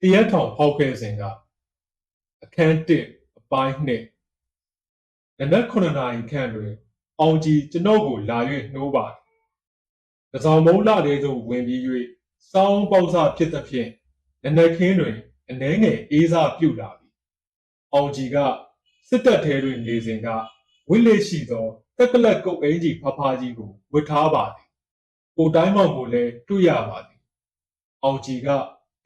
တရက်ထောင်ဟောက်ခဲ့စဉ်ကအခန်းတစ်အပိုင်းနှစ်နနက်9နာရီခန့်တွင် အောင်ကြီးကျွန်ုပ်ကိုလာ၍နှိုးပါတယ်။တစောင်းမုံလာတဲ့သို့ဝင်ပြီး၍စောင်းပေါက်စဖြစ်သဖြင့်နနက်ခင်းတွင်အနှဲငယ်အေးစားပြုတ်လာပြီ။အောင်ကြီးကစစ်တပ်ထဲတွင်နေစဉ်ကဝိလက်ရှိသောတက်ကလက်ကုတ်အင်ကြီးဖဖားကြီးကိုဝတ်ထားပါသည်။ကိုတိုင်းမောင်ကိုလည်းတွေ့ရပါသည်။အောင်ကြီးက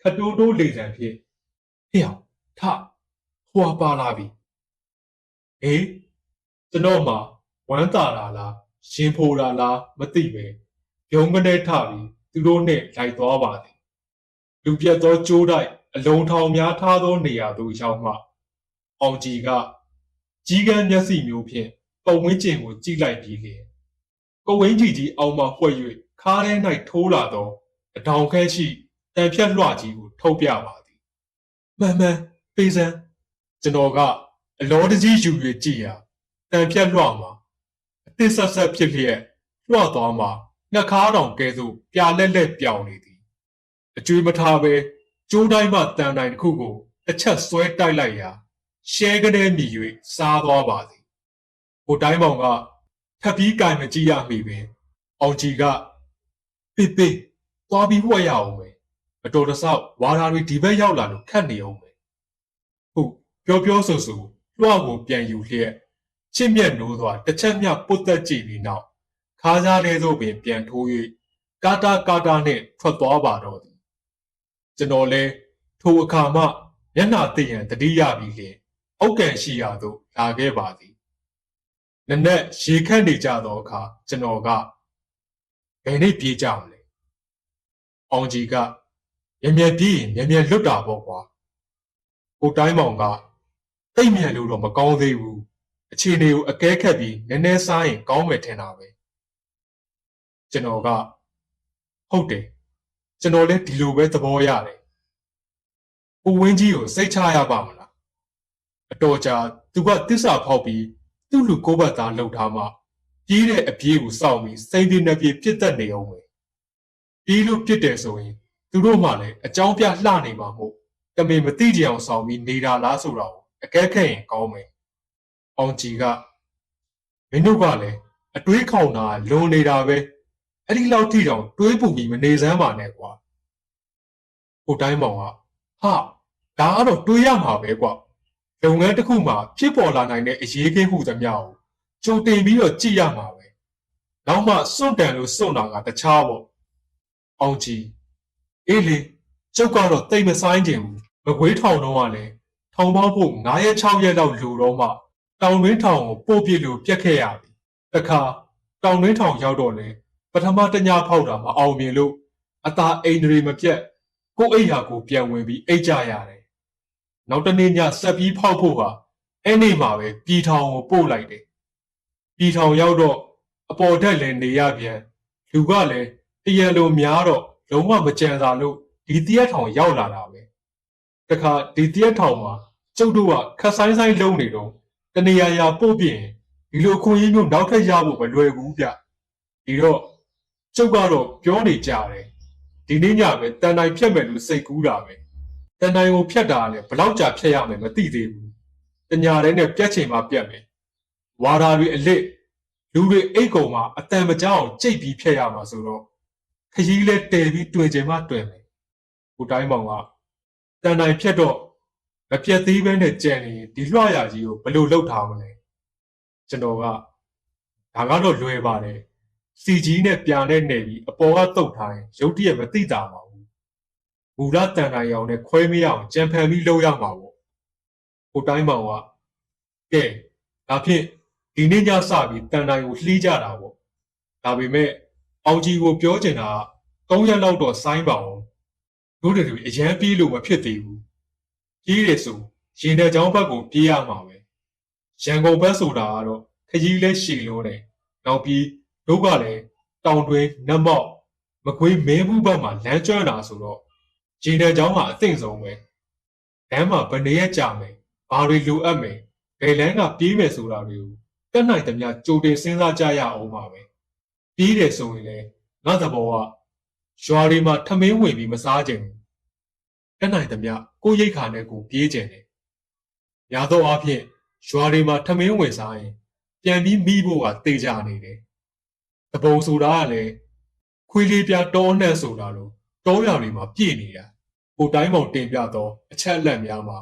ခတ်တိုးတိုးလေဆံဖြင့်ဟေ့အောင်ထဟွာပါလာပြီ။ဟေးကျွန်တော်မှဝမ်းသာတာလားရှင်ဖိုတာလားမသိပဲရုံးကနေထပြီးသူတို့နဲ့လိုက်သွားပါသည်လူပြတ်သောကြိုးတိုက်အလုံးထောင်များထားသောနေရာသို့ရောက်မှအောင်ကြီးကကြီးကန်းမျက်စိမျိုးဖြင့်ပုံဝင်းကျင်ကိုကြည့်လိုက်ပြီးလျင်ကိုဝင်းကြီးကြီးအောင်မှဖွက်၍ခါးထဲ၌ထိုးလာသောအတောင်ခဲရှိ တန်ဖြတ်လွှကြီးကိုထုတ်ပြပါသည်မှန်မှန်ပေးစမ်းကျွန်တော်ကအလောတကြီးယူ၍ကြည့်ရာတန်ဖြတ်လွှမှာအသစ်ဆက်ဆက်ဖြစ်လျက်လွှသွားမှာနှက်ခါတောင်ကဲသို့ပြာလက်လက်ပြောင်နေသည်အကျွေးမထားပဲကျိုးတိုင်းမှတန်တိုင်းတစ်ခုကိုတစ်ချက်ဆွဲတိုက်လိုက်ရာရှဲကနေမြည်၍စားသွားပါသည်ကိုတိုင်းမောင်ကထပ်ပြီးကင်မကြည့်ရမိပင်အောင်ကြီးကပိပိသွားပြီးဝှက်ရအောင် မယ်အတော်တဆောက်ဝါရာတွေဒီဘက်ရောက်လာလို့ခတ်နေအောင်မယ်ဟုတ်ပြောပြောဆိုဆိုလွှကိုပြန်ယူလျက်ချစ်မြတ်နိုးသွားတစ်ချက်မြပုတ်သက်ကြည့်ပြီးနောက်ခါးစားတဲ့သို့ပင်ပြန်ထိုး၍ကာတာကာတာနှင့်ထွက်သွားပါတော့သည်ကျွန်တော်လဲထိုအခါမှမျက်နှာသိရန်တတိယပြီးလျင်အုတ်ကန်ရှိရာသို့လာခဲ့ပါသည်နနက်ရေခန့်နေကြသောအခါကျွန်တော်ကဘယ်နေ့ပြေးကြမလဲအောင်ကြီးက မြင်မြင်ပြေးရင်မြင်မြင်လွတ်တာပေါ့ကွာကိုတိုင်းမောင်ကတိတ်မြန်လို့တော့မကောင်းသေးဘူးအခြေအနေကိုအကဲခတ်ပြီးနည်းနည်းစားရင်ကောင်းမယ်ထင်တာပဲကျွန်တော်ကဟုတ်တယ်ကျွန်တော်လည်းဒီလိုပဲသဘောရတယ်ကိုဝင်းကြီးကိုစိတ်ချရပါမလားအတော်ကြာသူကတစ္ဆာဖောက်ပြီးသူ့လူကိုဘတ်သားလှုပ်ထားမှပြေးတဲ့အပြေးကိုစောင့်ပြီးစိမ့်ပြင်းနဲ့ပြေးပြစ်တက်နေအောင်ပဲပြေးလို့ပြစ်တယ်ဆိုရင် သူတို့မှလည်းအကြောင်းပြလှနေမှာမို့တမင်မသိကြအောင်ဆောင်ပြီးနေတာလားဆိုတော့အကဲခတ်ရင်ကောင်းမယ်အောင်ကြီးကမင်းတို့ကလည်းအတွေးခေါင်တာလွန်နေတာပဲအဲ့ဒီလောက်ထိတောင်တွေးပူပြီးမနေစမ်းပါနဲ့ကွာကိုတိုင်းမောင်ကဟာဒါကတော့တွေးရမှာပဲကွာလုပ်ငန်းတစ်ခုမှာဖြစ်ပေါ်လာနိုင်တဲ့အရေးကိဟုသမျှကိုကြိုတင်ပြီးတော့ကြည့်ရမှာပဲနောက်မှစွန့်တန်လို့စွန့်တာကတခြားပေါ့အောင်ကြီး အေးလေကျုပ်ကတော့တိတ်မဆိုင်ကျင်ဘူးမကွေးထောင်တော့ကလည်းထောင်ပေါင်းဖို့9ရက်6ရက်လောက်လူတော့မှတောင်တွင်းထောင်ကိုပို့ပြစ်လို့ပြက်ခဲ့ရပြီတခါတောင်တွင်းထောင်ရောက်တော့လေပထမတညဖောက်တာမအောင်မြင်လို့အသာအိမ်တွေမပြတ်ကိုယ့်အိမ်ဟာကိုပြန်ဝင်ပြီးအိတ်ကြရတယ်နောက်တနေ့ညဆက်ပြီးဖောက်ဖို့ဟာအဲ့နေ့မှာပဲပြည်ထောင်ကိုပို့လိုက်တယ်ပြည်ထောင်ရောက်တော့အပေါ်ထက်လည်းနေရပြန်လူကလည်းတရံလိုများတော့ လုံးဝမကြံစားလို့ဒီတရက်ထောင်ရောက်လာတာပဲတခါဒီတရက်ထောင်မှာကျုပ်တို့ကခက်ဆိုင်ဆိုင်လုံးနေတော့တနေရာရာပို့ပြင်ဒီလိုခွင့်ရင်းမျိုးနောက်ထပ်ရဖို့မလွယ်ဘူးဗျဒီတော့ကျုပ်ကတော့ပြောနေကြတယ်ဒီနေ့ညပဲတန်တိုင်းဖြတ်မယ်လို့စိတ်ကူးတာပဲတန်တိုင်းကိုဖြတ်တာလည်းဘလောက်ကြာဖြတ်ရမယ်မသိသေးဘူးတညာတဲ့နဲ့ပြက်ချိန်မှပြက်မယ်ဝါရာတွေအလစ်လူတွေအိတ်ကုံမှာအတန်မကြောက်ကြိတ်ပြီးဖြတ်ရမှာဆိုတော့ ခကြီးလဲတဲပြီးတွင်ချိန်မှတွင်မယ်ကိုတိုင်းမောင်ကတန်တိုင်းဖြတ်တော့မပြတ်သေးပဲနဲ့ကြံနေဒီလွှရကြီးကိုဘယ်လိုလုပ်ထားမလဲကျွန်တော်ကဒါကတော့လွယ်ပါတယ်စီကြီးနဲ့ပြာနဲ့နေပြီးအပေါ်ကတုတ်ထားရင်ရုတ်တရက်မသိတာပါဘူးမူလတန်တိုင်းအောင်နဲ့ခွဲမရအောင်ကြံဖန်ပြီးလုပ်ရမှာပေါ့ကိုတိုင်းမောင်ကကဲဒါဖြင့်ဒီနေ့ညစပြီးတန်တိုင်းကိုလှီးကြတာပေါ့ဒါပေမဲ့ အောင်ကြီးကိုပြောချင်တာက3ရက်လောက်တော့စိုင်းပါအောင်တို့တွေအရန်ပြေးလို့မဖြစ်သေးဘူးပြေးတယ်ဆိုရင်တဲ့ချောင်းဘက်ကိုပြေးရမှာပဲရန်ကုန်ဘက်ဆိုတာကတော့ခကြီးလဲရှည်လို့တယ်နောက်ပြီးတို့ကလည်းတောင်တွင်းနတ်မောက်မကွေးမင်းဘူးဘက်မှာလမ်းကျွမ်းတာဆိုတော့ရင်တဲ့ချောင်းကအသင့်ဆုံးပဲလမ်းမှာဘယ်နေရကြမယ်ဘာတွေလိုအပ်မယ်ဘယ်လမ်းကပြေးမယ်ဆိုတာတွေကိုတက်နိုင်သမျှကြိုတင်စဉ်းစားကြရအောင်ပါပဲ ပြေးတယ်ဆိုရင်လည်းငါသဘောကရွာတွေမှာထမင်းဝင်ပြီးမစားကြဘူးတက်နိုင်သမျှကိုယ့်ရိတ်ခါနဲ့ကိုယ်ပြေးကျင်တယ်။ညာတော့အဖြစ်ရွာတွေမှာထမင်းဝင်စားရင်ပြန်ပြီးမိဖို့ကတေချာနေတယ်။တပုံဆိုတာကလည်းခွေးလေးပြတောနှံ့ဆိုတာလို့တောရွာတွေမှာပြည့်နေတာ။ကိုတိုင်းမောင်တင်ပြတော့အချက်အလက်များမှာ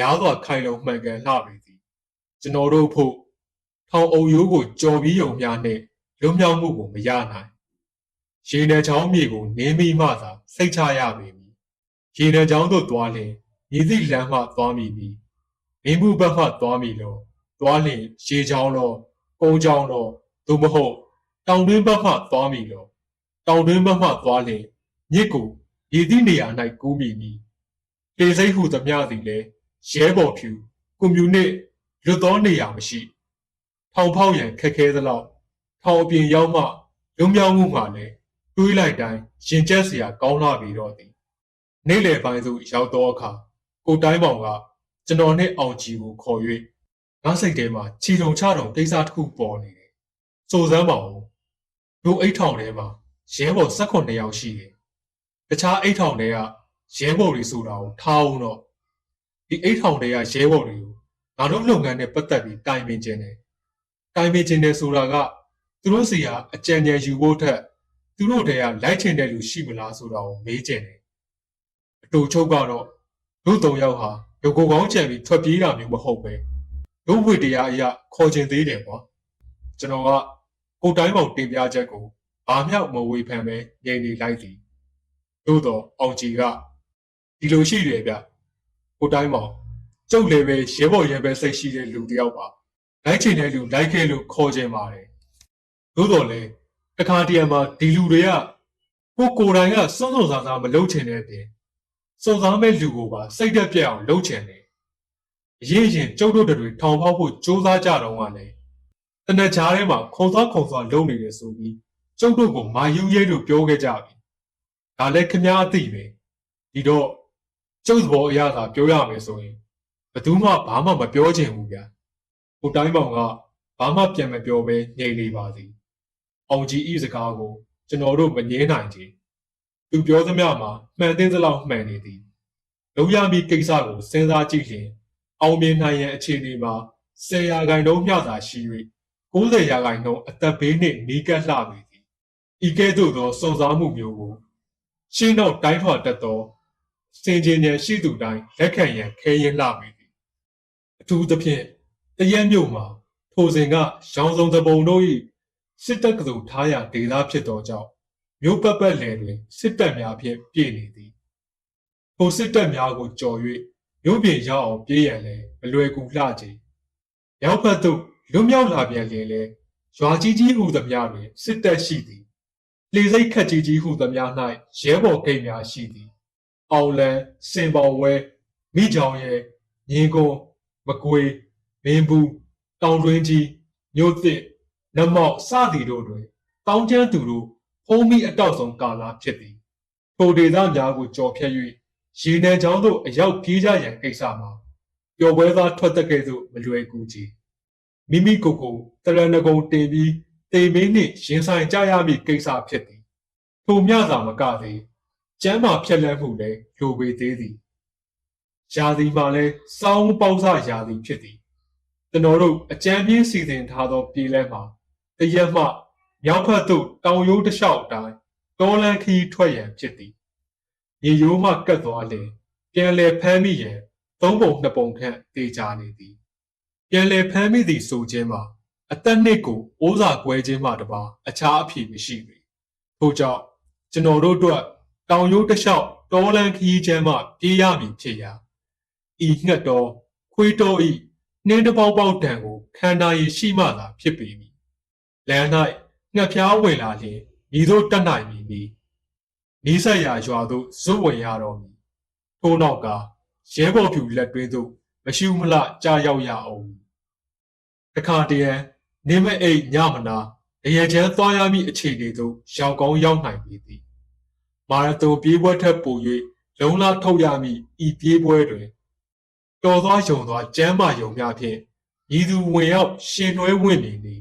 ရားစွာခိုင်လုံမှန်ကန်လှပေသည်။ကျွန်တော်တို့ဖို့ထောင်အုပ်ရိုးကိုကြော်ပြီးုံများနဲ့ လွတ်မြောက်မှုကိုမရနိုင်။ရေနယ်ချောင်းမြေကိုနင်းမိမှသာစိတ်ချရပေမည်။ရေနယ်ချောင်းသို့သွားလျင်မြည်သည့်လမ်းမှသွားမိမည်။မင်းမှုဘက်မှသွားမိလို့သွားလျင်ရေချောင်းတော့ကုန်းချောင်းတော့သို့မဟုတ်တောင်တွင်းဘက်မှသွားမိလို့တောင်တွင်းဘက်မှသွားလျင်မြစ်ကိုရည်သည့်နေရာ၌ကူးမိမည်။လေစိတ်ဟုသမျှသည်လည်းရဲဘော်ဖြူကွန်မြူနစ်လွတ်သောနေရာမရှိ။ထောင်ဖောက်ရန်ခက်ခဲသလောက် ထောင်အပြင်ရောက်မှလွံ့မြောက်မှုမှလည်းတွေးလိုက်တိုင်းရင်ကျက်စရာကောင်းလာပြီတော့သည်နေ့လယ်ပိုင်းသို့ရောက်သောအခါကိုတိုင်းပေါင်ကကျွန်တော်နှင့်အောင်ကြီးကိုခေါ်၍ငါစိတ်ထဲမှာချီထုံချထုံကိစ္စတစ်ခုပေါ်နေတယ်စိုးစမ်းပါဦးတို့အိတ်ထောင်ထဲမှာရဲဘော်18ယောက်ရှိတယ်တခြားအိတ်ထောင်တွေကရဲဘော်တွေဆိုတာကိုထားအောင်တော့ဒီအိတ်ထောင်တွေကရဲဘော်တွေကိုငါတို့လုပ်ငန်းနဲ့ပတ်သက်ပြီးတိုင်ပင်ခြင်းတယ်တိုင်ပင်ခြင်းတယ်ဆိုတာက သူတို့စီကအကြံဉာဏ်ယူဖို့ထက်သူတို့တည်းကလိုက်ချင်တဲ့လူရှိမလားဆိုတာကိုမေးကြတယ်အတူချုပ်ကတော့တို့သုံးယောက်ဟာဒုကိုကောင်းချန်ပြီးထွက်ပြေးတာမျိုးမဟုတ်ပဲတို့ဝိတရားအရာခေါ်ခြင်းသေးတယ်ကွာကျွန်တော်ကကိုတိုင်းပေါင်တင်ပြချက်ကိုဘာမှမဝေဖန်ပဲငြိမ်နေလိုက်သည်သို့တော့အောင်ကြီးကဒီလိုရှိတယ်ဗျကိုတိုင်းပေါင်ကျုပ်လည်းပဲရဲဘော်ရဲပဲစိတ်ရှိတဲ့လူတစ်ယောက်ပါလိုက်ချင်တဲ့လူလိုက်ခဲ့လို့ခေါ်ခြင်းပါတယ် သို့တော်လည်းတခါတည်းမှာဒီလူတွေကကိုကိုယ်တိုင်ကစွန့်စွန့်စားစားမလုပ်ချင်တဲ့အပြင်စုံစားမဲ့လူကိုပါစိတ်သက်ပြက်အောင်လုပ်ချင်တယ်အရေးရင်ကျုပ်တို့တွေထောင်ဖောက်ဖို့စ조사ကြတော့ကလည်းတနက်ချားထဲမှာခုံသွားခုံသွားလုပ်နေတယ်ဆိုပြီးကျုပ်တို့ကိုမာယူရဲလို့ပြောခဲ့ကြပြီဒါလည်းခမားအသိပဲဒီတော့ကျုပ်သဘောအရသာပြောရမယ်ဆိုရင်ဘယ်သူမှဘာမှမပြောချင်ဘူးဗျာဟိုတိုင်းပေါင်ကဘာမှပြန်မပြောဘဲညိတ်နေပါသည် အောင်ကြီးဤစကားကိုကျွန်တော်တို့မငြင်းနိုင်ချေသူပြောသမျှမှာမှန်တဲ့သလောက်မှန်နေသည်လုံးရမီကိစ္စကိုစဉ်းစားကြည့်ရင်အောင်မြင်နိုင်ရန်အခြေအနေမှာ10ရာခိုင်နှုန်းမျှသာရှိ၍90ရာခိုင်နှုန်းအသက်ဘေးနှင့်နီးကပ်လှပေသည်ဤကဲ့သို့သောစုံစားမှုမျိုးကိုရှင်းတော့တိုင်းထွာတတ်သောစင်ကြင်ဉဏ်ရှိသူတိုင်းလက်ခံရန်ခဲရင်လှပေသည်အထူးသဖြင့်တရက်မြို့မှာထိုစဉ်ကရောင်စုံသဘုံတို့၏ စစ်တပ်ကသူထားရာဒေသဖြစ်သောကြောင့်မြို့ပတ်ပတ်လည်တွင်စစ်တပ်များဖြင့်ပြည့်နေသည်ထိုစစ်တပ်များကိုကြော်၍မြို့ပြင်ရောက်အောင်ပြေးရန်လည်းမလွယ်ကူလှချေရောက်ဖက်သို့လွတ်မြောက်လာပြန်လျင်လည်းရွာကြီးကြီးဟူသမျှတွင်စစ်တပ်ရှိသည်လေစိတ်ခက်ကြီးကြီးဟူသမျှ၌ရဲဘော်ဂိတ်များရှိသည်အောင်လန်းစင်ပေါဝဲမိကြောင်ရဲ့ငင်းကုန်းမကွေမင်းဘူးတောင်တွင်းကြီးမြို့သစ် နမောက်စသည်တို့တွင်တောင်းကျမ်းသူတို့ဖုံးမိအတောက်ဆုံးကာလဖြစ်သည်ထိုဒေသများကိုကြော်ဖြတ်၍ရေနံချောင်းသို့အရောက်ပြေးကြရန်ကိစ္စမှာပျော်ပွဲသားထွက်တဲ့ကဲ့သို့မလွယ်ကူကြီးမိမိကိုယ်ကိုတရဏဂုံတင်ပြီးတိမ်မင်းနှင့်ရင်ဆိုင်ကြရမည့်ကိစ္စဖြစ်သည်ထိုမြသာမကသေးကျမ်းမာဖြက်လက်မှုလည်းလိုပေသေးသည်ယာသည်မှာလည်းစောင်းပေါက်စယာသည်ဖြစ်သည်ကျွန်တော်တို့အကြံပြင်းစီစဉ်ထားသောပြည်လဲမှာ တရက်မှမြောက်ဖက်သို့တောင်ရိုးတစ်လျှောက်တိုင်းတောလန်ခီးထွက်ရန်ဖြစ်သည်ရေရိုးမှကတ်သွားလေပြန်လဲဖမ်းမိရန်သုံးပုံနှစ်ပုံခန့်တေချာနေသည်ပြန်လဲဖမ်းမိသည်ဆိုခြင်းမှာအသက်နှစ်ကိုအိုးစာကွဲခြင်းမှတပါအခြားအဖြစ်မရှိပေထို့ကြောင့်ကျွန်တော်တို့အတွက်တောင်ရိုးတစ်လျှောက်တောလန်ခီးချမ်းမှပြေးရမည်ဖြစ်ရာဤငှက်တော်ခွေးတော်ဤနှင်းတပေါက်ပေါက်တံကိုခန္ဓာရည်ရှိမှသာဖြစ်ပေမည် လမ်း၌ငှက်ဖျားဝင်လာလျင်ဤသို့တက်နိုင်မည်နီနီးဆက်ရာရွာသို့ဇွတ်ဝင်ရတော်မူထို့နောက်ကရဲဘော်ဖြူလက်တွင်းသို့မရှူမလကြာရောက်ရအောင်တခါတည်းနေမအိတ်ညမနာတရချမ်းသွားရမည့်အခြေအနေသို့ရောက်ကောင်းရောက်နိုင်ပေသည်မာရသွန်ပြေးပွဲထက်ပို၍လုံလာထုတ်ရမည့်ဤပြေးပွဲတွင်တော်သွားယုံသွားကျမ်းမာယုံများဖြင့်ဤသူဝင်ရောက်ရှင်နှွဲဝင်နေသည်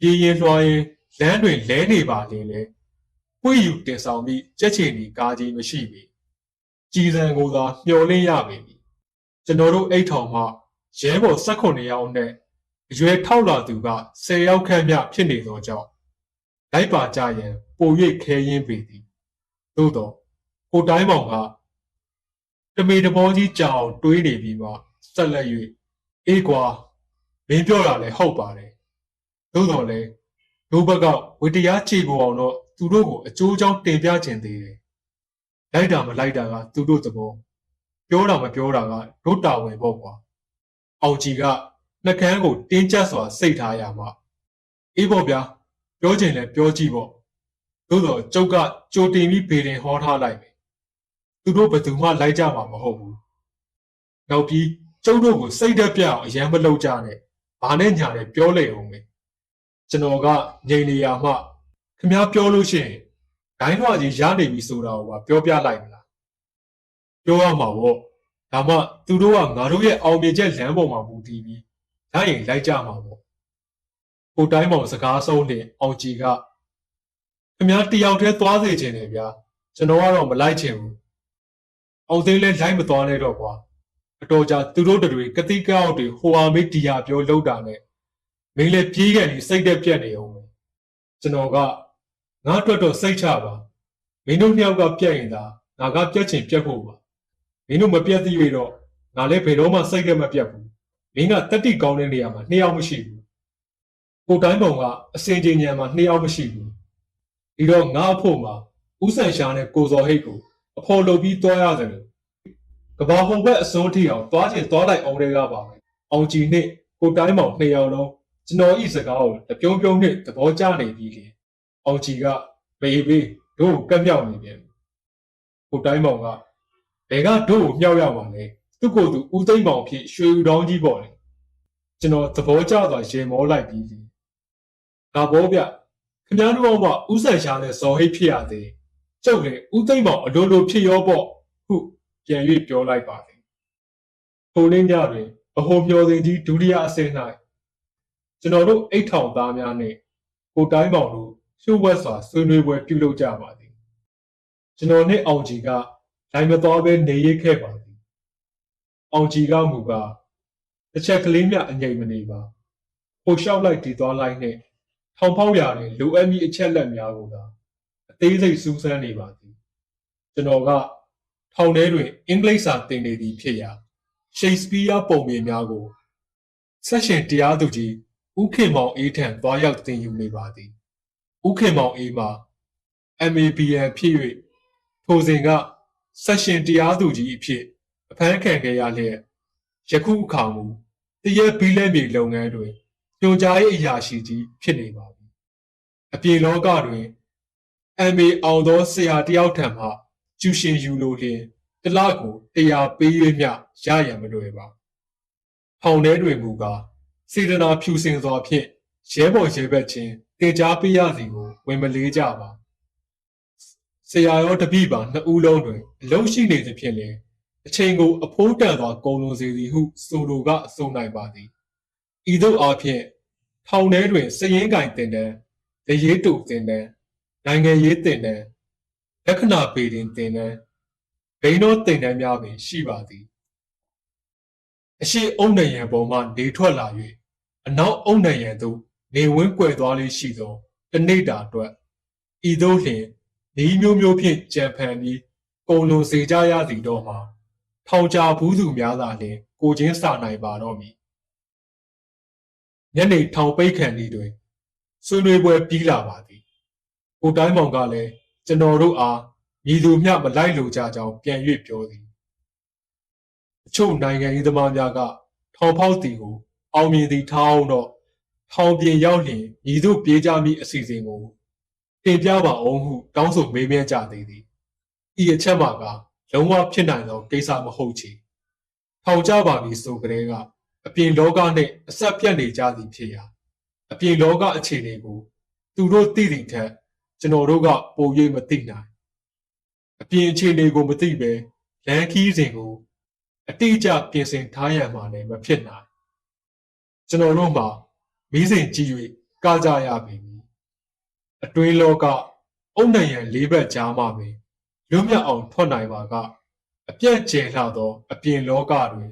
ပြေးရင်လွှာရင်လမ်းတွင်လဲနေပါလေလေပွေယူတင်ဆောင်ပြီးကြက်ချင်ဒီကားကြီးမရှိပေကြည်စံကိုသာမျှော်လင့်ရပေမည်ကျွန်တော်တို့အိတ်ထောင်မှရဲဘော်18ယောက်နဲ့အရွယ်ထောက်လာသူက10ယောက်ခန့်မျှဖြစ်နေသောကြောင့်လိုက်ပါကြရန်ပို၍ခဲရင်းပေသည်သို့တော့ကိုတိုင်းမောင်ကတမေတဘောကြီးကြောင်တွေးနေပြီးမှဆက်လက်၍အေးကွာမင်းပြောတာလည်းဟုတ်ပါတယ် သို့တော်လည်းဒုဘက်ကဝတရားခြေပေါ်အောင်တော့သူတို့ကိုအကျိုးကြောင့်တင်ပြခြင်းသေးတယ်လိုက်တာမလိုက်တာကသူတို့သဘောပြောတာမပြောတာကတို့တာဝန်ပေါ့ကွာအောင်ကြီးကနှကန်းကိုတင်းကျပ်စွာစိတ်ထားရမှအေးပေါ့ဗျာပြောချင်လဲပြောကြည့်ပေါ့သို့တော့ကျုပ်ကကြိုတင်ပြီးဗေဒင်ဟောထားလိုက်မယ်သူတို့ဘယ်သူမှလိုက်ကြမှာမဟုတ်ဘူးနောက်ပြီးကျုပ်တို့ကိုစိတ်သက်ပြအောင်အရန်မလုပ်ကြနဲ့ဘာနဲ့ညာနဲ့ပြောလေအောင်မယ် ကျွန်တော်ကငြိမ်နေရမှခင်ဗျားပြောလို့ရှိရင်ဒိုင်းထွားကြီးရနေပြီဆိုတာကိုပါပြောပြလိုက်မလားပြောရမှာပေါ့ဒါမှသူတို့ကငါတို့ရဲ့အောင်မြင်ချက်လမ်းပေါ်မှာမူတည်ပြီးလိုက်ရင်လိုက်ကြမှာပေါ့ကိုတိုင်းမောင်စကားဆုံးတဲ့အောင်ကြီးကခင်ဗျားတယောက်တည်းသွားစေချင်တယ်ဗျာကျွန်တော်ကတော့မလိုက်ချင်ဘူးအောင်သိန်းလည်းလိုက်မသွားနဲ့တော့ကွာအတော်ကြာသူတို့တွေ ကတိကောက်တွေဟိုဟာမေးဒီယာပြောလောက်တာနဲ့ မင်းလည်းပြေးကန်ပြီးစိတ်သက်ပြက်နေအောင်ပဲကျွန်တော်ကငါအတွက်တော့စိတ်ချပါမင်းတို့နှစ်ယောက်ကပြက်ရင်သာငါကပြက်ချင်ပြက်ဖို့ပါမင်းတို့မပြက်သေးရတော့ငါလည်းဘယ်တော့မှစိတ်ကမပြက်ဘူးမင်းကတက်တိကောင်းတဲ့နေရာမှာနှစ်ယောက်မရှိဘူးကိုတိုင်းပုံကအစင်ချင်းညံမှာနှစ်ယောက်မရှိဘူးဒီတော့ငါအဖို့မှာဥဆန်ရှာနဲ့ကိုစော်ဟိတ်ကိုအဖော်လုပ်ပြီးတွားရတယ်လို့ကဘာဟုံဘက်အစိုးထိအောင်တွားချင်တွားလိုက်အောင်တွေကပါမယ်အောင်ကြည်နဲ့ကိုတိုင်းမောင်နှစ်ယောက်လုံး ကျွန်တော်ဤစကားကိုတပြုံးပြုံးနဲ့သဘောကျနေပြီလေအောင်ကြည်ကဘေးဘေးတို့ကက်မြောက်နေပြန်ကိုတိုင်းမောင်ကဘယ်ကတို့ကိုမြောက်ရမှာလဲသူ့ကိုယ်သူဦးသိမ့်မောင်ဖြစ်ရွှေဦးတောင်းကြီးပေါ့လေကျွန်တော်သဘောကျသွားရေမောလိုက်ပြီးပြီဒါဘောဗျခင်ဗျားတို့ကဥဆန်ရှာနဲ့ဇော်ဟိတ်ဖြစ်ရသေးကျုပ်လည်းဦးသိမ့်မောင်အလိုလိုဖြစ်ရောပေါ့ဟုပြန်၍ပြောလိုက်ပါသည်ထိုနေ့ညတွင်ဗဟိုမျောစဉ်ကြီးဒုတိယအဆင့်၌ ကျွန်တော်တို့အိတ်ထောင်သားများနှင့်ကိုတိုင်းမောင်တို့ရှုပ်ဝက်စွာဆွေးနွေးပွဲပြုလုပ်ကြပါသည်ကျွန်တော်နှင့်အောင်ကြီးကလိုက်မတော်ဘဲနေရခဲ့ပါသည်အောင်ကြီးကမူကားတစ်ချက်ကလေးမြအငိမ်မနေပါဟိုလျှောက်လိုက်တည်သွားလိုက်နှင့်ထောင်ပေါက်ရာတွင်လိုအပ်မည့်အချက်လက်များကိုသာအသေးစိတ်စူးစမ်းနေပါသည်ကျွန်တော်ကထောင်ထဲတွင်အင်္ဂလိပ်စာသင်နေသည်ဖြစ်ရာရှိတ်စပီးယားပုံပြင်များကိုဆက်ရှင်တရားသူကြီး ဦးခင်မောင်အေးထံသွားရောက်သင်ယူနေပါသည်ဦးခင်မောင်အေးမှာ MABN ဖြစ်၍ထိုစဉ်ကဆက်ရှင်တရားသူကြီးအဖြစ်အဖမ်းခံခဲ့ရလျက်ယခုအခါမူတရက်ဘီလက်မြေလုပ်ငန်းတွင်ညွှန်ကြားရေးအရာရှိကြီးဖြစ်နေပါပြီအပြင်လောကတွင် MA အောင်သောဆရာတယောက်ထံမှကျူရှင်ယူလိုလျင်တလကိုတရားပေး၍မျှရရန်မလွယ်ပါ။ဟောင်ထဲတွင်မူကား စေတနာဖြူစင်စွာဖြင့်ရဲဘော်ရဲဘက်ချင်းတင်ကြားပေးရစီကိုဝင်မလေးကြပါ။ဆရာရောတပည့်ပါနှစ်ဦးလုံးတွင်အလုံးရှိနေသဖြင့်လည်းအချိန်ကိုအဖိုးတန်စွာကုန်လွန်စေသည်ဟု ဆိုလိုကအဆုံးနိုင်ပါသည်။ဤသို့အားဖြင့်ထောင်ထဲတွင်စည်ရင်ကင်တင်တဲ့ရရေးတူတင်တဲ့နိုင်ငံရေးတင်တဲ့လက္ခဏာပေတင်တင်တဲ့ဘိန်းတော်တင်တန်းများပင်ရှိပါသည် အရှိအုံနယံပေါ်မှနေထွက်လာ၍အနောက်အုံနယံသို့နေဝင်းကွယ်သွားလေးရှိသောတနေ့တာအတွက်ဤသို့လျှင်ဤမျိုးမျိုးဖြင့်ကြံဖန်ပြီးကုံလွန်စေကြရသည်တော့မှာထောင်ကြဘူးသူများသာလျှင်ကိုချင်းစာနိုင်ပါတော့မည်ညနေထောင်ပိတ်ခံဤတွင်ဆွေးနွေးပွဲပြီးလာပါသည်ကိုတိုင်းမောင်ကလည်းကျွန်တော်တို့အားမည်သူမျှမလိုက်လိုကြကြောင်းပြန်၍ပြောသည် အချို့နိုင်ငံရေးသမားများကထောင်ဖောက်သည်ကိုအောင်မြင်သည်ထားအောင်တော့ထောင်ပြင်ရောက်လျင်မည်သူပြေးကြမည့်အစီအစဉ်ကိုတင်ပြပါအောင်ဟုတောင်းဆိုမေးမြန်းကြသေးသည်ဤအချက်မှာကလုံးဝဖြစ်နိုင်သောကိစ္စမဟုတ်ချေထောင်ကြပါပြီဆိုကြတဲ့ကအပြင်လောကနှင့်အဆက်ပြတ်နေကြသည်ဖြစ်ရာအပြင်လောကအခြေအနေကို သူတို့သိသည့်ထက်ကျွန်တော်တို့ကပို၍မသိနိုင်အပြင်အခြေအနေကိုမသိပဲလမ်းခီးစဉ်ကို အတိအကျပြင်ဆင်ထားရမှာလည်းမဖြစ်နိုင်ကျွန်တော်တို့မှာမီးစိန်ကြည့်၍ကကြရပြီအတွင်းလောကအုံနိုင်ရန်လေးဘက်ကြားမှာပင်လွတ်မြောက်အောင်ထွက်နိုင်ပါကအပြတ်ကျဲလှသော အပြင်လောကတွင်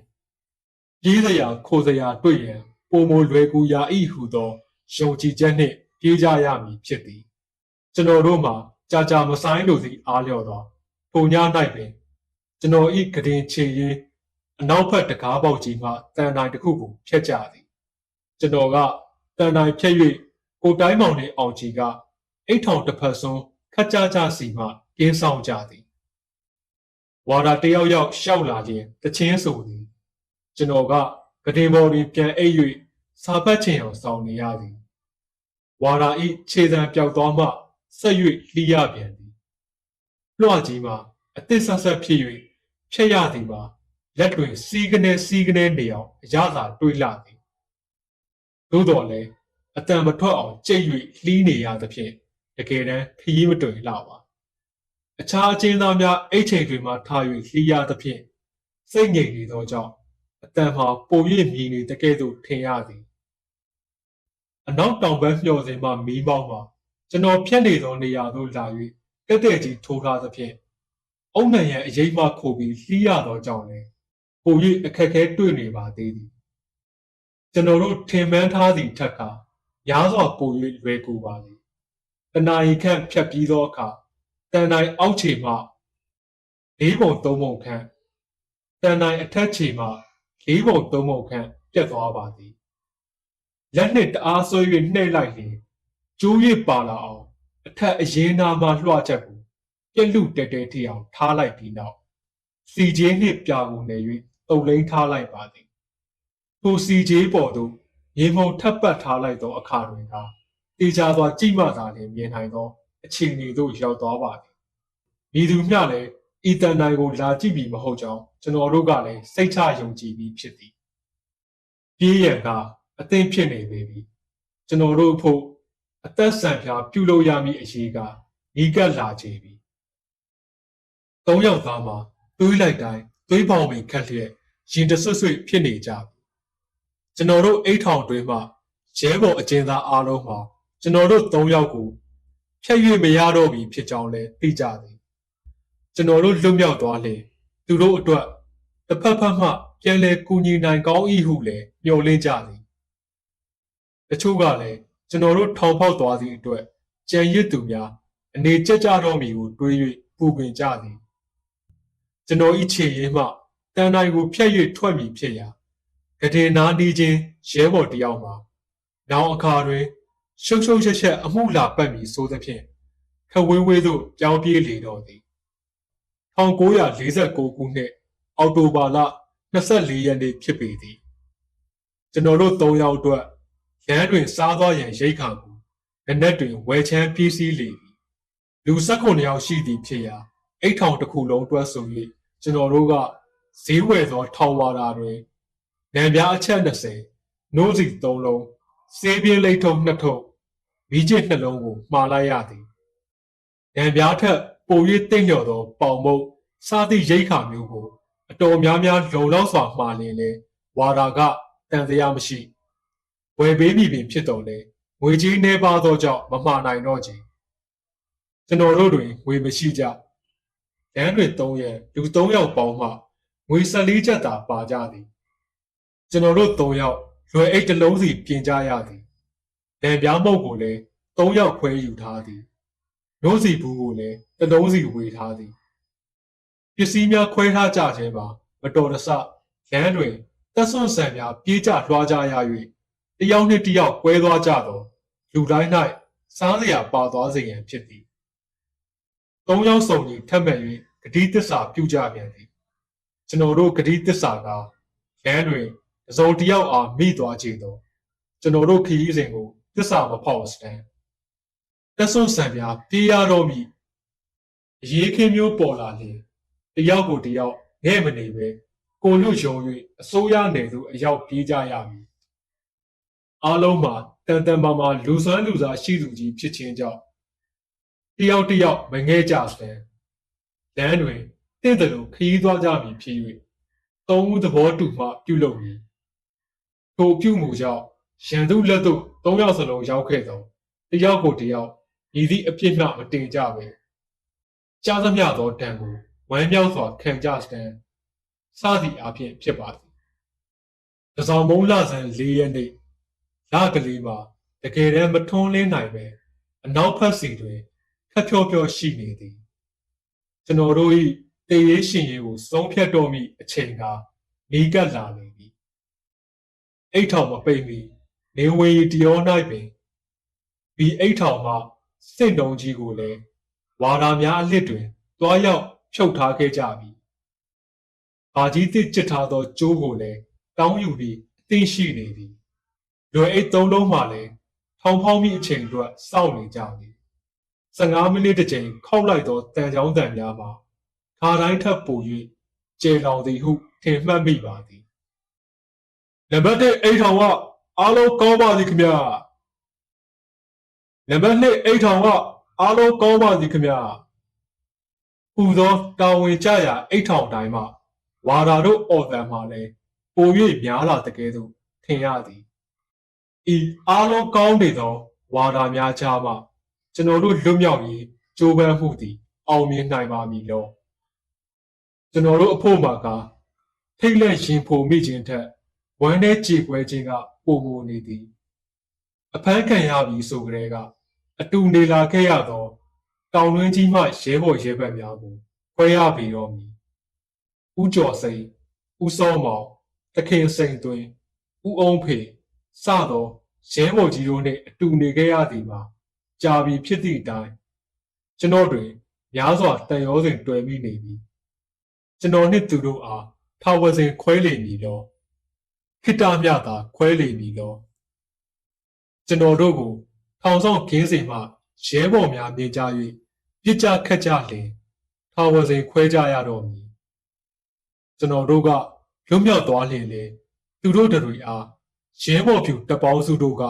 ပြေးစရာခိုစရာတွေ့ရန်ပုံမလွယ်ကူရာဤဟုသောယုံကြည်ချက်နှင့်ပြေးကြရမည်ဖြစ်သည်ကျွန်တော်တို့မှာကြာကြာမဆိုင်လိုစီအားလျော်သောပုံညာ၌ပင်ကျွန်တော်ဤကတင်ချေရင် အနောက်ဘက်တကားပေါက်ကြီးမှတန်တိုင်းတစ်ခုကိုဖျက်ကြသည်ကျွန်တော်ကတန်တိုင်းဖျက်၍ကိုတိုင်းမောင်နှင့်အောင်ကြီးကအိတ်ထောင်တစ်ဖက်စွန်းခက်ကြကြစီမှကင်းဆောင်ကြသည်ဝါဒတယောက်ယောက်ရှောက်လာခြင်းတချင်းဆိုသည်ကျွန်တော်ကကတင်ပေါ်တွင်ပြန်အိပ်၍စာဖတ်ချင်အောင်ဆောင်နေရသည်ဝါဒဤခြေစံပြောက်သွားမှဆက်၍လှီးရပြန်သည်လွှတ်ကြီးမှာအသစ်ဆက်ဆက်ဖြစ်၍ဖြက်ရသည်မှာ လက်တွင်စီးကနေစီးကနေနေအောင်အရသာတွေးလာသည်သို့တော်လည်းအတန်မထွက်အောင်ကြိတ်၍လှီးနေရသဖြင့်တကယ်တမ်းခရီးမတွင်လှပါအခြားအချင်းသားများအိတ်ချိန်တွေမှထား၍လှီးရသဖြင့်စိတ်ငြိမ်နေသောကြောင့်အတန်မှာပုံရိပ်မြည်နေတကယ်သို့ထင်ရသည်အနောက်တောင်ဘက်မျှော်စင်မှမီးပေါင်းမှာကျွန်တော်ဖြတ်နေသောနေရာသို့လာ၍ကက်တဲ့ကြီးထိုးထားသဖြင့်အုံနိုင်ရန်အရေးမှခိုပြီးလှီးရသောကြောင့်လည်း ပုံရိပ်အခက်ခဲတွေ့နေပါသေးသည်ကျွန်တော်တို့ထင်မှန်းထားသည့်ထက်ကရားစွာပုံရိပ်လွယ်ကူပါသည်တနာရီခန့်ဖြတ်ပြီးသောအခါတန်တိုင်းအောက်ခြေမှလေးပုံသုံးပုံခန့်တန်တိုင်းအထက်ခြေမှလေးပုံသုံးပုံခန့်ပြတ်သွားပါသည်လက်နှင့်တအားဆွဲ၍နှိမ့်လိုက်လျင်ကျိုး၍ပါလာအောင်အထက်အရင်နာမှလွှတ်ချက်ကိုပြက်လူတဲတဲထီအောင်ထားလိုက်ပြီးနောက်စီဂျေးနှင့်ပြာကုန် နေ၍တုပ်လိန်ထားလိုက်ပါသည်ထိုစီဂျေးပေါ်သို့ရေမုံထပ်ပတ်ထားလိုက်သောအခါတွင်ကတေချာစွာကြိတ်မှသာလျှင်မြင်နိုင်သောအခြေအနေသို့ရောက်သွားပါသည်။မိသူမျှလည်းဤတန်တိုင်းကိုလာကြည့်ပြီးမဟုတ်ကြောင်းကျွန်တော်တို့ကလည်းစိတ်ချယုံကြည်ပြီးဖြစ်သည်။ပြေးရန်ကအသင့်ဖြစ်နေပေပြီ။ကျွန်တော်တို့ဖို့အသက်ဆံပြပြုလုပ်ရမည့်အရေးကဤကပ်လာချေပြီ။သုံးယောက်သားမှာတွေးလိုက်တိုင်း တွေးပေါင်ပင်ခက်လျက်ရင်တဆွတ်ဆွတ်ဖြစ်နေကြပြီ။ကျွန်တော်တို့အိတ်ထောင်တွင်းမှာရဲဘော်အကျဉ်းသားအားလုံးမှာကျွန်တော်တို့၃ယောက်ကိုဖျက်၍မရတော့ပြီဖြစ်ကြောင်းလည်းသိကြသည်ကျွန်တော်တို့လွတ်မြောက်သွားလျင်သူတို့အတွက်တစ်ဖက်ဖက်မှပြန်လဲကူညီနိုင်ကောင်း၏ဟုလည်းမျှော်လင့်ကြသည်တချို့ကလည်းကျွန်တော်တို့ထောင်ဖောက်သွားသည့်အတွက်ကြံရစ်သူများအနေကျကြတော့မည်ကိုတွေး၍ပူပင်ကြသည် ကျွန်တော်ဤခြေရင်းမှတန်တိုင်းကိုဖျက်၍ထွက်မည်ဖြစ်ရာကတဲ့နာနေခြင်းရဲဘော်တယောက်မှာနောင်အခါတွင်ရှုပ်ရှုပ်ချက်ချက်အမှုလာပတ်မည်ဆိုသဖြင့်ခဝေးဝေးသို့ပြောင်းပြေးလေတော့သည်1949ခုနှစ်အောက်တိုဘာလ24ရက်နေ့ဖြစ်ပေသည်ကျွန်တော်တို့၃ယောက်အတွက်ရန်တွင်စားသွားရန်ရိတ်ခါကိုနက်နက်တွင်ဝယ်ချမ်းပြေးစည်းလေသည်လူ19ယောက်ရှိသည်ဖြစ်ရာ အိတ်ထောင်တစ်ခုလုံးတွဲဆို၍ကျွန်တော်တို့ကဈေးဝယ်သောထောင်ဝါတာတွင်နံပြားအချက်20နိုးစီ3လုံးစေးပြင်းလိတ်ထုံနှစ်ထုံမိကျစ်နှလုံးကိုမှားလိုက်ရသည်။ရံပြားထက်ပို၍တိတ်လျော်သောပေါင်မုတ်စားသည့်ရိတ်ခါမျိုးကိုအတော်များများလုံလောက်စွာမှားလင်းလေဝါရာကတန်တရားမရှိဝယ်ပေးမိပင်ဖြစ်တော်လေငွေကြီးနှဲပါသောကြောင့်မမှားနိုင်တော့ခြင်းကျွန်တော်တို့တွင်ငွေမရှိကြ လမ်းတွင်3ရက်လူ3ယောက်ပေါင်းမှငွေ14ချက်သာပါကြသည်ကျွန်တော်တို့3ယောက်လွယ်အိတ်တစ်လုံးစီပြင်ကြရသည်လံပြားမုတ်ကိုလည်း၃ယောက်ခွဲယူထားသည်နို့စီဘူးကိုလည်းတစ်လုံးစီဝေထားသည်ပစ္စည်းများခွဲထားကြခြင်းမှာမတော်တဆလမ်းတွင်တက်ဆွန့်ဆန်များပြေးကြလွှားကြရ၍တယောက်နှင့်တယောက်ကွဲသွားကြသောလူတိုင်း၌စားစရာပါသွားစေရန်ဖြစ်သည် သုံးယောက်စုံကြီးထပ်မံ၍ဂတိတစ္ဆာပြုကြပြန်သည်ကျွန်တော်တို့ဂတိတစ္ဆာကလမ်းတွင်အစုံတယောက်အားမိသွားကြသောကျွန်တော်တို့ခရီးစဉ်ကိုသစ္စာမဖောက်စတန်တက်ဆွဆံပြပြေးရတော့မိအရေးခင်းမျိုးပေါ်လာလေတယောက်ကိုတယောက်ငဲ့မနေပဲကိုလူယုံ၍အစိုးရနယ်သို့အရောက်ပြေးကြရမည်အားလုံးမှာတန်တန်မာမာလူဆွမ်းလူစားရှိသူကြီးဖြစ်ခြင်းကြောင့် တယောက်တယောက်မငဲ့ကြစတန်လမ်းတွင်တင့်တယ်လို့ခရီးသွားကြမည်ဖြစ်၍သုံးဦးသဘောတူမှပြုလုပ်မည်ထိုပြုမှုကြောင့်ရန်သူလက်သို့သုံးယောက်စလုံးရောက်ခဲ့သောတယောက်ကိုတယောက်ရည်သည့်အပြစ်မှမတင်ကြပဲကြားသမျှသောတံကိုဝဝမ်းမြောက်စွာခံကြစတန်စသည့်အဖြစ်ဖြစ်ပါသည်တစောင်းမုံလဆန်၄ရက်နေ့လကလေးမှာတကယ်တမ်းမထွန်းလင်းနိုင်ပဲအနောက်ဖက်စီတွင် ခက်ဖြောဖြောရှိနေသည်ကျွန်တော်တို့၏တည်ရေးရှင်ရေးကိုဆုံးဖြတ်တော်မူအချိန်ကနီးကပ်လာနေပြီအိတ်ထောင်မပိတ်မီနေဝေရီတရော၌ပင်ဒီအိတ်ထောင်မှစင့်တုံးကြီးကိုလည်းဝါဒများအလစ်တွင်တွားရောက်ဖြုတ်ထားခဲ့ကြပြီ။ဘာကြီးတစ်ချစ်ထားသောကျိုးကိုလည်းတောင်းယူပြီးအသိရှိနေသည်။လွယ်အိတ်သုံးလုံးမှလည်းထောင်ဖောင်းမိအချိန်အတွက်စောင့်နေကြသည်။ 15မိနစ်တစ်ချိန်ခောက်လိုက်သောတန်ချောင်းတန်များမှာခါတိုင်းထပ်ပို၍ကျေလောင်သည်ဟုထင်မှတ်မိပါသည်။နံပါတ်1အိတ်ထောင်ကအားလုံးကောင်းပါသည်ခင်ဗျာ။နံပါတ်2အိတ်ထောင်ကအားလုံးကောင်းပါသည်ခင်ဗျာ။ဟူသောတာဝန်ကြရာအိတ်ထောင်တိုင်းမှဝါရာတို့အော်တန်မှလည်းပို၍များလာတကယ်သို့ထင်ရသည်။ဤအားလုံးကောင်းနေသောဝါရာများကြားမှ ကျွန်တော်တို့လွတ်မြောက်ရေးကြိုးပမ်းမှုသည်အောင်မြင်နိုင်ပါမည်လော။ကျွန်တော်တို့အဖို့မှာကထိတ်လက်ရင်ဖိုမိခြင်းထက်ဝမ်းထဲကြေပွဲခြင်းကပုံမူနေသည်။အဖမ်းခံရပြီဆိုကြတဲ့ကအတူနေလာခဲ့ရသောတောင်တွင်းကြီးမှရဲဘော်ရဲဘက်များကိုခွဲရပြီတော့မည်။ဦးကျော်စိန်၊ဦးစောမောင်၊တခင်စိန်သွင်း၊ဦးအောင်ဖေစသောရဲဘော်ကြီးတို့နှင့်အတူနေခဲ့ရသည်မှာ ကြာပြီဖြစ်သည့်အတိုင်းကျွန်တော်တွင်များစွာတန်ရောစဉ်တွေ့မိနေပြီ။ကျွန်တော်နှင့်သူတို့အားထာဝစဉ်ခွဲလေမည်တော့ခိတ္တမြသာခွဲလေမည်တော့ကျွန်တော်တို့ကို ထောင်ဆောင်ခင်းစဉ်မှရဲဘော်များမြင်ကြ၍ပြစ်ကြခတ်ကြလျင်ထာဝစဉ်ခွဲကြရတော့မည်ကျွန်တော်တို့ကလွတ်မြောက်သွားလျင်လေသူတို့တွေအားရဲဘော်ဖြူတပေါင်းစုတို့က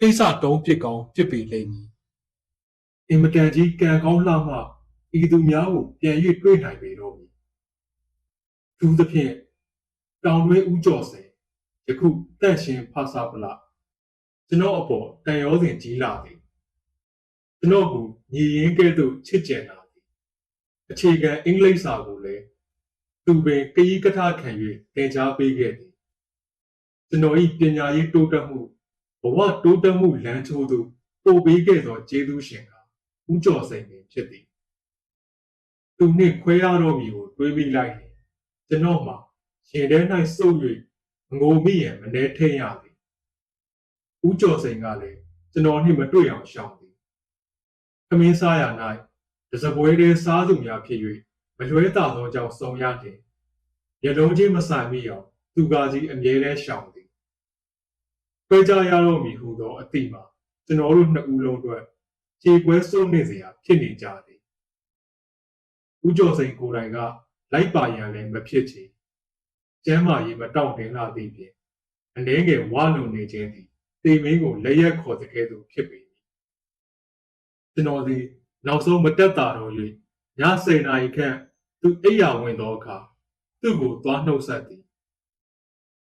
အိဆတုံးပစ်ကောင်းပစ်ပေလိမ့်မည် အင်မတန်ကြီးကံကောင်းလှမှဤသူများကိုပြန်၍တွေ့နိုင်ပေတော့မည်သူသဖြင့်တောင်တွင်းဦးကျော်စိန်ယခုတန့်ရှင်ဖဆပလကျွန်တော်အပေါ်တန်ရောစဉ်ကြီးလာသည်ကျွန်တော်ကိုညီရင်းကဲ့သို့ချစ်ကြံလာသည်အခြေခံအင်္ဂလိပ်စာကိုလည်းသူပင်ကကြီးကထခံ၍သင်ကြားပေးခဲ့သည်ကျွန်တော်၏ပညာရေးတိုးတက်မှုဘဝတိုးတက်မှုလမ်းချိုးသို့ပို့ပေးခဲ့သောကျေးဇူးရှင်က ဦးကျော်စိန်ပင်ဖြစ်သည်သူနှင့်ခွဲရတော့မည်ကိုတွေးမိလိုက်ရင်ကျွန်တော်မှာရင်ထဲ၌စုပ်၍ငိုမိရန်မနှဲထိန်ရသည်ဦးကျော်စိန်ကလည်းကျွန်တော်နှင့်မတွေ့အောင်ရှောင်သည်ခမင်းစားရ၌တစပွဲတည်းစားသူများဖြစ်၍မလွဲတာသောကြောင့်စုံရသည်ရလုံးချင်းမဆိုင်မိအောင်သူကစီအမြဲတမ်းရှောင်သည်တွေ့ကြရတော့မည်ဟူသောအတိမှာကျွန်တော်တို့နှစ်ဦးလုံးအတွက် ခြေကွဲစုံနေစရာဖြစ်နေကြသည်ဦးကျော်စိန်ကိုယ်တိုင်ကလိုက်ပါရန်လည်းမဖြစ်ချေကျမ်းမာရေးမတောင့်တင်းလာသည့်ဖြင့်အနှဲငယ်ဝါလုံနေခြင်းသည်တေမင်းကိုလက်ရက်ခေါ်တဲ့ကဲ့သို့ဖြစ်ပေ၏ကျွန်တော်သည်နောက်ဆုံးမတက်တာတော့၍ည10နာရီခန့်သူအိယာဝင်သောအခါသူ့ကိုသွားနှုတ်ဆက်သည်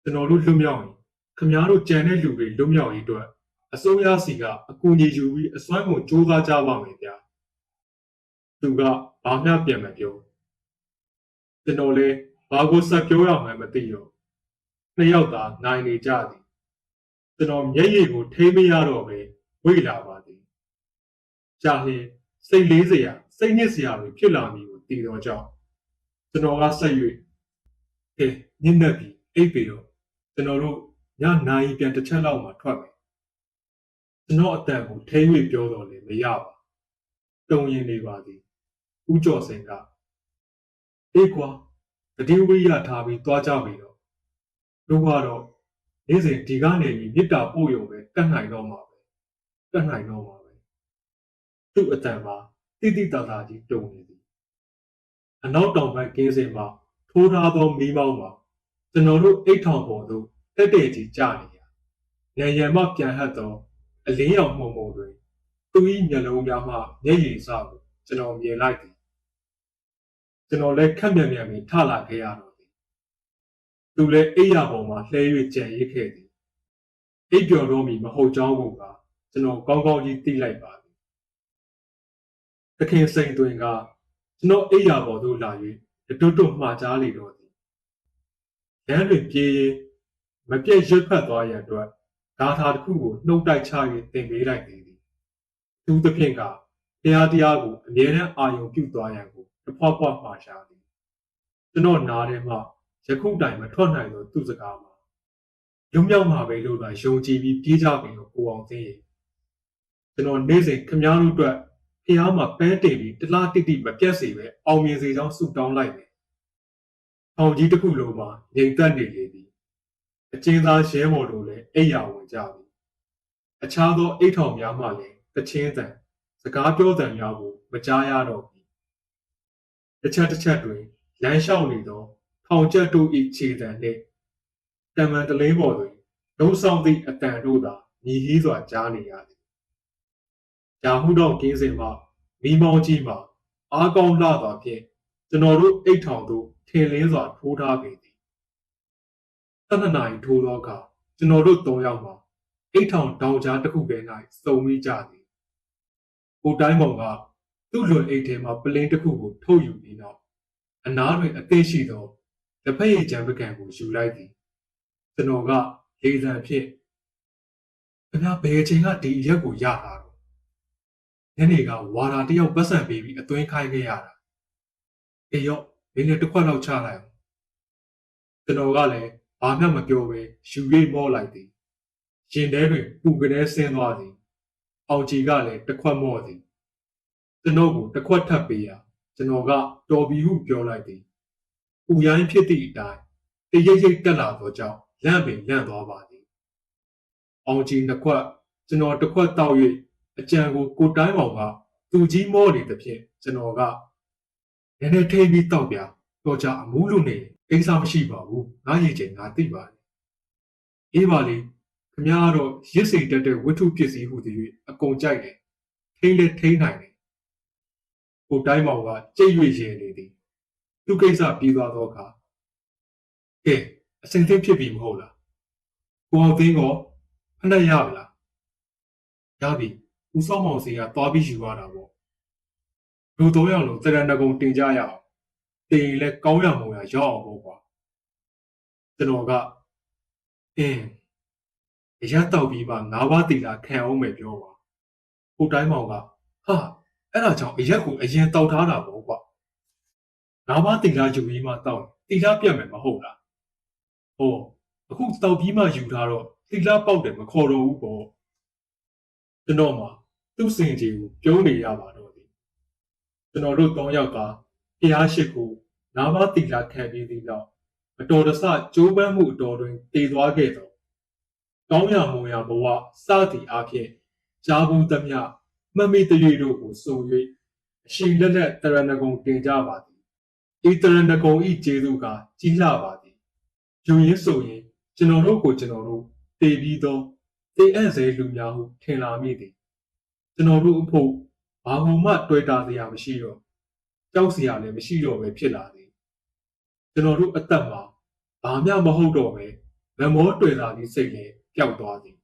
ကျွန်တော်တို့လွတ်မြောက်ရင်ခမားတို့ကြံတဲ့လူတွေလွတ်မြောက်ရေးအတွက် အစိုးရစီကအကူအညီယူပြီးအစွမ်းကုန်စူးစမ်းကြပါမယ်ဗျာသူကဘာမှပြန်မပြောကျွန်တော်လည်းဘာကိုဆက်ပြောရမှန်းမသိတော့နှစ်ယောက်သာနိုင်နေကြသည်ကျွန်တော်မျက်ရည်ကိုထိမရတော့ပဲဝိလာပါသည်ကြာလျင်စိတ်လေးစရာစိတ်ညစ်စရာတွေဖြစ်လာမည်ကိုသိတော့ကြောင်းကျွန်တော်ကဆက်၍ဟဲ့ညစ်နေပြီအိပ်ပြီတော့ကျွန်တော်တို့ညနိုင်ပြန်တစ်ချက်လောက်မှထွက်မယ် ကျွန်တော်အတန်ကိုထိ၍ပြောတော့လေမရပါတုံရင်နေပါသည်ဦးကျော်စင်ကအေးကွာတတိဝိရထားပြီးသွားကြပြီတော့တို့ကတော့နေ့စဉ်ဒီကနေပြီးမြစ်တာပို့ရုံပဲတတ်နိုင်တော့မှာပဲတတ်နိုင်တော့မှာပဲသူ့အတန်မှာတိတိတသာကြီးတုံနေသည်အနောက်တောင်ဘက်ကင်းစင်မှာထိုးထားသောမီးမောင်းမှာကျွန်တော်တို့အိတ်ထောင်ပေါ်သို့တက်တဲ့ကြီးကြနေရ။ညံရံမှပြန်ဟတ်သော အလင်းရောင်မှုံမှုံတွင်သူ၏မျက်လုံးများမှမျက်ရည်စကိုကျွန်တော်မြင်လိုက်သည်။ကျွန်တော်လည်းခက်မြန်မြန်ပြီးထလာခဲ့ရတော့သည်။သူလည်းအိယာပေါ်မှာလှဲ၍ကြံရစ်ခဲ့သည်။အိပ်ပျော်တော့မီမဟုတ်ကြောင်းကိုကကျွန်တော်ကောင်းကောင်းကြီးသိလိုက်ပါသည်။သခင်စိန်တွင်ကကျွန်တော်အိပ်ရာပေါ်သို့လာ၍တွတ်တွတ်မှားကြားလေတော့သည်လမ်းတွင်ပြေးရင်မပြည့်ရွတ်ဖတ်သွားရန်အတွက် ဂါထာတစ်ခုကိုနှုတ်တိုက်ချ၍သင်ပေးလိုက်သည်သူသဖြင့်ကတရားတရားကိုအမြဲတမ်းအာရုံပြုသွားရန်ကိုတစ်ဖွားဖွားမှာရှာသည်ကျွန်တော်နားထဲမှယခုတိုင်မထွက်နိုင်သောသူစကားမှာလွမြောက်မှာပဲလို့သာယုံကြည်ပြီးပြေးကြပြီလို့ကိုအောင်သိရင်ကျွန်တော်နေ့စဉ်ခမားတို့အတွက်ဖះမှာပန်းတင်ပြီးတလားတိတိမပြတ်စေပဲအောင်မြင်စေကြောင်းဆုတောင်းလိုက်တယ်။အောင်ကြီးတစ်ခုလုံးမှာငြိမ်သက်နေလေသည်။ အကျဉ်းသားရဲဘော်တို့လည်းအိပ်ယာဝင်ကြပြီ။အခြားသောအိတ်ထောင်များမှလည်းတချင်းတန်စကားပြောတန်များကိုမကြားရတော့ဘူး။တစ်ချက်တစ်ချက်တွင်လမ်းလျှောက်နေသောထောင်ကျက်တို့၏ခြေတံနှင့်တမန်တလင်းပေါ်တွင်လုံးဆောင်သည့်အတန်တို့သာမြည်ဟီးစွာကြားနေရသည်။ယာဟုတော့ကင်းစင်မှမိမောင်းကြီးမှအားကောင်းလာသောဖြင့်ကျွန်တော်တို့အိတ်ထောင်သို့ထင်လင်းစွာထိုးထားပေသည်။ တနနာရီထိုးသောအခါကျွန်တော်တို့၃ယောက်မှအိတ်ထောင်တောင်ကြားတစ်ခုပဲ၌စုံမိကြသည်။ကိုတိုင်းမောင်ကသူ့လွန်အိတ်ထဲမှပလင်းတစ်ခုကိုထုတ်ယူပြီးနောက်အနားတွင်အသေးရှိသောလက်ဖက်ရည်ကြံပကံကိုယူလိုက်သည်ကျွန်တော်ကလေသံဖြင့်ခင်ဗျားဘယ်အချိန်ကဒီအရက်ကိုရတာတော့ညနေကဝါရာတယောက်ပတ်စံပေးပြီးအသွင်းခိုင်းခဲ့ရတာအေးရော့မင်းလည်းတစ်ခွက်လောက်ချလိုက်အောင်ကျွန်တော်ကလည်း ဘာမှမပြောဘဲယူရိတ်မော့လိုက်သည်ရှင်ထဲတွင်ပူကနေဆင်းသွားသည်အောင်ကြီးကလည်းတစ်ခွက်မော့သည်ကျွန်တော်ကိုတစ်ခွက်ထပ်ပေးရကျွန်တော်ကတော်ပြီဟုပြောလိုက်သည်။ဥရိုင်းဖြစ်သည့်အတိုင်းတရိပ်ရိပ်တက်လာသောကြောင့်လန့်ပင်လန့်သွားပါသည်။အောင်ကြီးနှစ်ခွက်ကျွန်တော်တစ်ခွက်တောက်၍အကြံကိုကိုတိုင်းမောင်ကသူကြီးမောနေသဖြင့်ကျွန်တော်ကနည်းနည်းထိပြီးတောက်ပြတော့ကြအမူးလို့နေအိ မ်စာမရှိပါဘူး။ငါရည်ချိန်ငါသိပါတယ်။အေးပါလေခမရတော့ရစ်စိတ်တက်တဲ့ဝတ္ထုပစ္စည်းဟုသည်၍အကုန်ကြိုက်တယ်။ထိမ့်လေထိမ့်နိုင်တယ်။ကိုတိုင်းမောင်ကကြိတ်၍ရင်နေသည်။သူကိစ္စပြီးသွားသောအခါကဲအစင်သင့်ဖြစ်ပြီမဟုတ်လား။ကိုအောင်သိန်းကဖက်ရပါလား။ရပြီ။ဦးစောမောင်စီကသွားပြီးယူရတာပေါ့။လူတော့ရောက်လို့တရဏဂုံတင်ကြရအောင်။ တင်ရင်လည်းကောင်းရမွန်ရရောက်အောင်ပေါ့ကွာ။ကျွန်တော်ကအင်းအရတောက်ပြီးမှငါးပါးတီလာခံအောင်မယ်ပြောပါ။ကိုတိုင်းမောင်ကဟာအဲ့ဒါကြောင့်အရက်ကိုအရင်တောက်ထားတာပေါ့ကွာငါးပါးတီလာယူပြီးမှတောက်တီလာပြတ်မယ်မဟုတ်လားဟောအခုတောက်ပြီးမှယူထားတော့တီလာပေါက်တယ်မခေါ်တော့ဘူးပေါ့ကျွန်တော်မှသူ့စင်ကြီးကိုပြုံးနေရပါတော့သည်ကျွန်တော်တို့၃ယောက်က ဖျားရှိကိုငါးပါးတီလာခံပြီးသည့်နောက်အတော်တဆကြိုးပမ်းမှုအတော်တွင်တည်သွားခဲ့သောကောင်းရမွန်ရဘဝစသည်အဖြစ်ကြားဘူးသမျှမမေတရေတို့ကိုစုံ၍အရှိလက်လက်တရဏဂုံတင်ကြပါသည်ဤတရဏဂုံဤကျေးဇူးကကြီးလှပါသည်ယူရင်းဆိုရင်ကျွန်တော်တို့ကိုကျွန်တော်တို့တည်ပြီးသောတည်အပ်စေလူများဟုထင်လာမိသည်ကျွန်တော်တို့အဖို့ဘာမှတွေ့တာစရာမရှိတော့ ကြောက်စရာလည်းမရှိတော့ပဲဖြစ်လာသည်ကျွန်တော်တို့အသက်မှာဘာမှမဟုတ်တော့ပဲမမောတွေ့လာသည့်စိတ်လည်းပျောက်သွားသည်